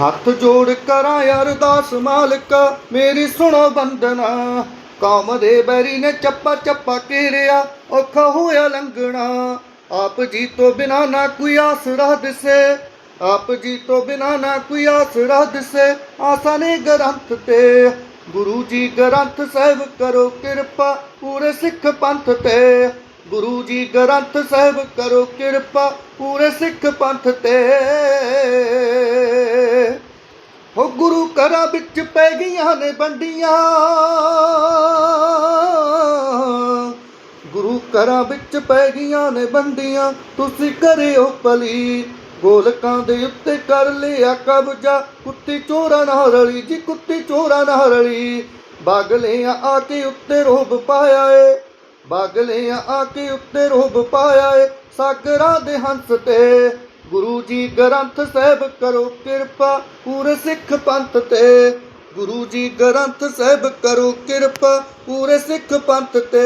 ਹੱਥ ਜੋੜ ਕਰਾਂ ਅਰਦਾਸ ਮਾਲਕ, ਮੇਰੀ ਸੁਣੋ ਬੰਦਨਾ ਕੌਮ ਦੇ ਬੈਰੀ ਨੇ ਚੱਪਾ ਚੱਪਾ ਘੇਰਿਆ ਔਖਾ ਹੋਇਆ ਲੰਘਣਾ। ਆਪ ਜੀ ਤੋਂ ਬਿਨਾ ਨਾ ਕੋਈ ਆਸਰਾ ਦਿਸੇ, ਆਪ ਜੀ ਤੋਂ ਬਿਨਾ ਨਾ ਕੋਈ ਆਸਰਾ ਦਿਸੇ। ਆਸਾ ਨੇ ਗ੍ਰੰਥ ਤੇ, ਗੁਰੂ ਜੀ ਗ੍ਰੰਥ ਸਾਹਿਬ ਕਰੋ ਕਿਰਪਾ, ਪੂਰੇ ਸਿੱਖ ਪੰਥ ਤੇ। ਗੁਰੂ ਜੀ ਗ੍ਰੰਥ ਸਾਹਿਬ ਕਰੋ ਕਿਰਪਾ, ਪੂਰੇ ਸਿੱਖ ਪੰਥ ਤੇ ਹੋ ਗੁਰੂ ਘਰਾਂ ਵਿੱਚ ਪੈ ਗਈਆਂ ਨੇ ਬੰਡੀਆਂ। ਗੁਰੂ ਘਰਾਂ ਵਿੱਚ ਪੈ ਗਈਆਂ ਨੇ ਬੰਦੀਆਂ ਤੁਸੀਂ ਕਰਿਓ ਭਲੀ, ਗੋਲਕਾਂ ਦੇ ਉੱਤੇ ਕਰ ਲਿਆ ਕਬਜ਼ਾ। ਕੁੱਤੀ ਚੋਰਾਂ ਨਾਲ ਰਲੀ ਜੀ, ਕੁੱਤੀ ਚੋਰਾਂ ਨਾਲ ਰਲੀ। ਬਾਗਲਿਆਂ ਆ ਕੇ ਉੱਤੇ ਰੋਬ ਪਾਇਆ ਏ। ਬਾਗਲਿਆਂ ਆ ਕੇ ਉੱਤੇ ਰੋਬ ਪਾਇਆ ਏ। ਸਾਗਰਾਂ ਦੇ ਹੰਸ ਤੇ ਗੁਰੂ ਜੀ ਗ੍ਰੰਥ ਸਾਹਿਬ ਕਰੋ ਕਿਰਪਾ, ਪੂਰੇ ਸਿੱਖ ਪੰਥ ਤੇ। ਗੁਰੂ ਜੀ ਗ੍ਰੰਥ ਸਾਹਿਬ ਕਰੋ ਕਿਰਪਾ, ਪੂਰੇ ਸਿੱਖ ਪੰਥ ਤੇ।